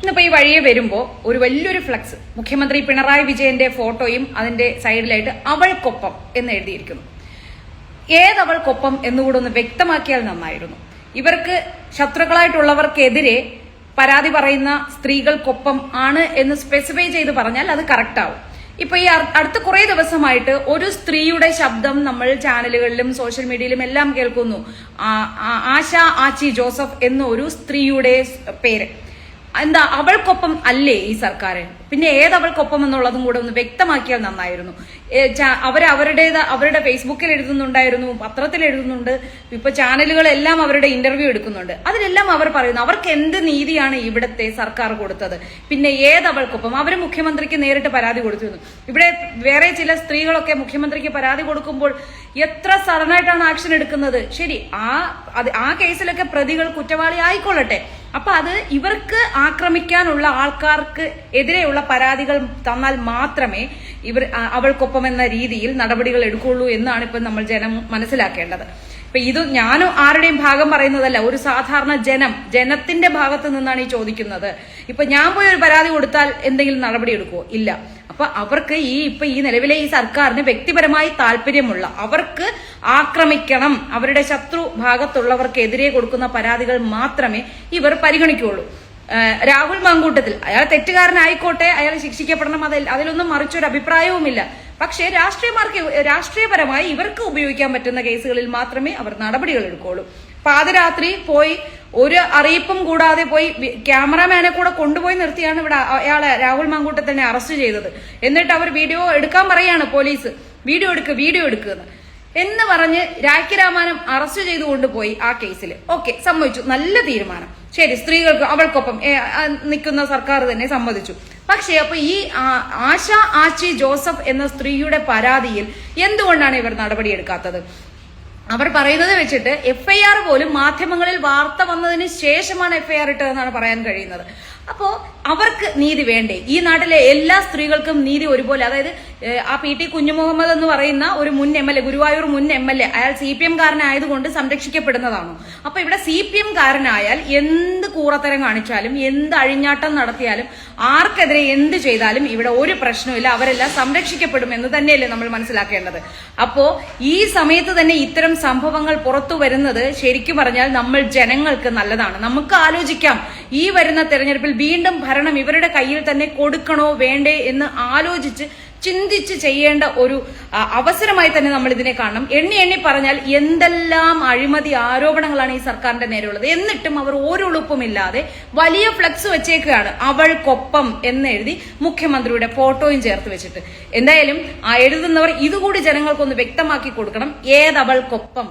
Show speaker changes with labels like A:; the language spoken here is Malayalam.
A: ഇന്നിപ്പോ ഈ വഴിയെ വരുമ്പോ ഒരു വലിയൊരു ഫ്ലക്സ് മുഖ്യമന്ത്രി പിണറായി വിജയന്റെ ഫോട്ടോയും അതിന്റെ സൈഡിലായിട്ട് അവൾക്കൊപ്പം എന്ന് എഴുതിയിരിക്കുന്നു. ഏതവൾക്കൊപ്പം എന്നുകൂടെ ഒന്ന് വ്യക്തമാക്കിയാൽ നന്നായിരുന്നു. ഇവർക്ക് ശത്രുക്കളായിട്ടുള്ളവർക്കെതിരെ പരാതി പറയുന്ന സ്ത്രീകൾക്കൊപ്പം ആണ് എന്ന് സ്പെസിഫൈ ചെയ്ത് പറഞ്ഞാൽ അത് കറക്റ്റ് ആവും. ഇപ്പൊ ഈ അടുത്ത കുറെ ദിവസമായിട്ട് ഒരു സ്ത്രീയുടെ ശബ്ദം നമ്മൾ ചാനലുകളിലും സോഷ്യൽ മീഡിയയിലും എല്ലാം കേൾക്കുന്നു. ആശ ആച്ചി ജോസഫ് എന്ന ഒരു സ്ത്രീയുടെ പേര്. എന്താ അവൾക്കൊപ്പം അല്ലേ ഈ സർക്കാർ പിന്നെ ഏതവൾക്കൊപ്പം എന്നുള്ളതും കൂടെ ഒന്ന് വ്യക്തമാക്കിയാൽ നന്നായിരുന്നു. അവർ അവർ അവരുടേത് അവരുടെ ഫേസ്ബുക്കിൽ എഴുതുന്നുണ്ടായിരുന്നു പത്രത്തിൽ എഴുതുന്നുണ്ട് ഇപ്പൊ ചാനലുകളെല്ലാം അവരുടെ ഇന്റർവ്യൂ എടുക്കുന്നുണ്ട്. അതിലെല്ലാം അവർ പറയുന്നു അവർക്ക് എന്ത് നീതിയാണ് ഇവിടുത്തെ സർക്കാർ കൊടുത്തത്? പിന്നെ ഏതവൾക്കൊപ്പം? അവർ മുഖ്യമന്ത്രിക്ക് നേരിട്ട് പരാതി കൊടുത്തിരുന്നു. ഇവിടെ വേറെ ചില സ്ത്രീകളൊക്കെ മുഖ്യമന്ത്രിക്ക് പരാതി കൊടുക്കുമ്പോൾ എത്ര സഡനായിട്ടാണ് ആക്ഷൻ എടുക്കുന്നത്? ശരി ആ ആ കേസിലൊക്കെ പ്രതികൾ കുറ്റവാളി ആയിക്കൊള്ളട്ടെ. അപ്പൊ അത് ഇവർക്ക് ആക്രമിക്കാനുള്ള ആൾക്കാർക്ക് എതിരെയുള്ള പരാതികൾ തന്നാൽ മാത്രമേ ഇവർ അവൾക്കൊപ്പം എന്ന രീതിയിൽ നടപടികൾ എടുക്കുള്ളൂ എന്നാണ് ഇപ്പൊ നമ്മൾ ജനം മനസ്സിലാക്കേണ്ടത്. ഇപ്പൊ ഇത് ഞാനും ആരുടെയും ഭാഗം പറയുന്നതല്ല ഒരു സാധാരണ ജനം ജനത്തിന്റെ ഭാഗത്ത് നിന്നാണ് ഈ ചോദിക്കുന്നത്. ഇപ്പൊ ഞാൻ പോയി ഒരു പരാതി കൊടുത്താൽ എന്തെങ്കിലും നടപടി എടുക്കുമോ ഇല്ല. അപ്പൊ അവർക്ക് ഈ ഇപ്പൊ ഈ നിലവിലെ ഈ സർക്കാരിന് വ്യക്തിപരമായി താല്പര്യമുള്ള അവർക്ക് ആക്രമിക്കണം അവരുടെ ശത്രു ഭാഗത്തുള്ളവർക്കെതിരെ കൊടുക്കുന്ന പരാതികൾ മാത്രമേ ഇവർ പരിഗണിക്കുകയുള്ളൂ. രാഹുൽ മാങ്കൂട്ടത്തിൽ അയാൾ തെറ്റുകാരനായിക്കോട്ടെ അയാൾ ശിക്ഷിക്കപ്പെടണം അതിൽ അതിലൊന്നും മറിച്ചൊരു അഭിപ്രായവുമില്ല. പക്ഷേ രാഷ്ട്രീയമാർക്ക് രാഷ്ട്രീയപരമായി ഇവർക്ക് ഉപയോഗിക്കാൻ പറ്റുന്ന കേസുകളിൽ മാത്രമേ അവർ നടപടികൾ എടുക്കുകയുള്ളൂ. പാതിരാത്രി പോയി ഒരു അറിയിപ്പും കൂടാതെ പോയി ക്യാമറാമാനെ കൂടെ കൊണ്ടുപോയി നിർത്തിയാണ് ഇവിടെ അയാളെ രാഹുൽ മാങ്കൂട്ടത്തിനെ അറസ്റ്റ് ചെയ്തത്. എന്നിട്ട് അവർ വീഡിയോ എടുക്കാൻ പറയാണ് പോലീസ്. വീഡിയോ എടുക്കുക വീഡിയോ എടുക്കുക എന്ന്. പറഞ്ഞ് രാഖി രാമാനം അറസ്റ്റ് ചെയ്തു കൊണ്ടുപോയി ആ കേസിൽ ഓക്കെ സമ്മതിച്ചു. നല്ല തീരുമാനം. ശരി സ്ത്രീകൾക്ക് അവൾക്കൊപ്പം നിൽക്കുന്ന സർക്കാർ തന്നെ സമ്മതിച്ചു. പക്ഷേ അപ്പൊ ഈ ആശ ആച്ചി ജോസഫ് എന്ന സ്ത്രീയുടെ പരാതിയിൽ എന്തുകൊണ്ടാണ് ഇവർ നടപടിയെടുക്കാത്തത്? അവർ പറയുന്നത് വെച്ചിട്ട് എഫ് ഐ ആർ പോലും മാധ്യമങ്ങളിൽ വാർത്ത വന്നതിന് ശേഷമാണ് എഫ് ഐ ആർ ഇട്ടതെന്നാണ് പറയാൻ കഴിയുന്നത്. അപ്പോ അവർക്ക് നീതി വേണ്ടേ? ഈ നാട്ടിലെ എല്ലാ സ്ത്രീകൾക്കും നീതി ഒരുപോലെ അതായത് ആ പി ടി കുഞ്ഞുമുഹമ്മദ് എന്ന് പറയുന്ന ഒരു മുൻ എം എൽ എ ഗുരുവായൂർ മുൻ എം എൽ എ അയാൾ സി പി എം കാരനായതുകൊണ്ട് സംരക്ഷിക്കപ്പെടുന്നതാണോ. അപ്പൊ ഇവിടെ സി പി എം കാരനായാൽ എന്ത് കൂറത്തരം കാണിച്ചാലും എന്ത് അഴിഞ്ഞാട്ടം നടത്തിയാലും ആർക്കെതിരെ എന്ത് ചെയ്താലും ഇവിടെ ഒരു പ്രശ്നമില്ല അവരെല്ലാം സംരക്ഷിക്കപ്പെടും എന്ന് തന്നെയല്ലേ നമ്മൾ മനസ്സിലാക്കേണ്ടത്. അപ്പോ ഈ സമയത്ത് തന്നെ ഇത്തരം സംഭവങ്ങൾ പുറത്തു വരുന്നത് ശരിക്കും പറഞ്ഞാൽ നമ്മൾ ജനങ്ങൾക്ക് നല്ലതാണ്. നമുക്ക് ആലോചിക്കാം. ഈ വരുന്ന തെരഞ്ഞെടുപ്പിൽ വീണ്ടും ഭരണം ഇവരുടെ കയ്യിൽ തന്നെ കൊടുക്കണോ വേണ്ടേ എന്ന് ആലോചിച്ച് ചിന്തിച്ച് ചെയ്യേണ്ട ഒരു അവസരമായി തന്നെ നമ്മൾ ഇതിനെ കാണണം. എണ്ണി എണ്ണി പറഞ്ഞാൽ എന്തെല്ലാം അഴിമതി ആരോപണങ്ങളാണ് ഈ സർക്കാരിന്റെ നേരെയുള്ളത്. എന്നിട്ടും അവർ ഒരു ഉളുപ്പുമില്ലാതെ വലിയ ഫ്ലക്സ് വെച്ചേക്കുകയാണ് അവൾക്കൊപ്പം എന്ന് എഴുതി മുഖ്യമന്ത്രിയുടെ ഫോട്ടോയും ചേർത്ത് വെച്ചിട്ട്. എന്തായാലും എഴുതുന്നവർ ഇതുകൂടി ജനങ്ങൾക്കൊന്ന് വ്യക്തമാക്കി കൊടുക്കണം. ഏതവൾക്കൊപ്പം?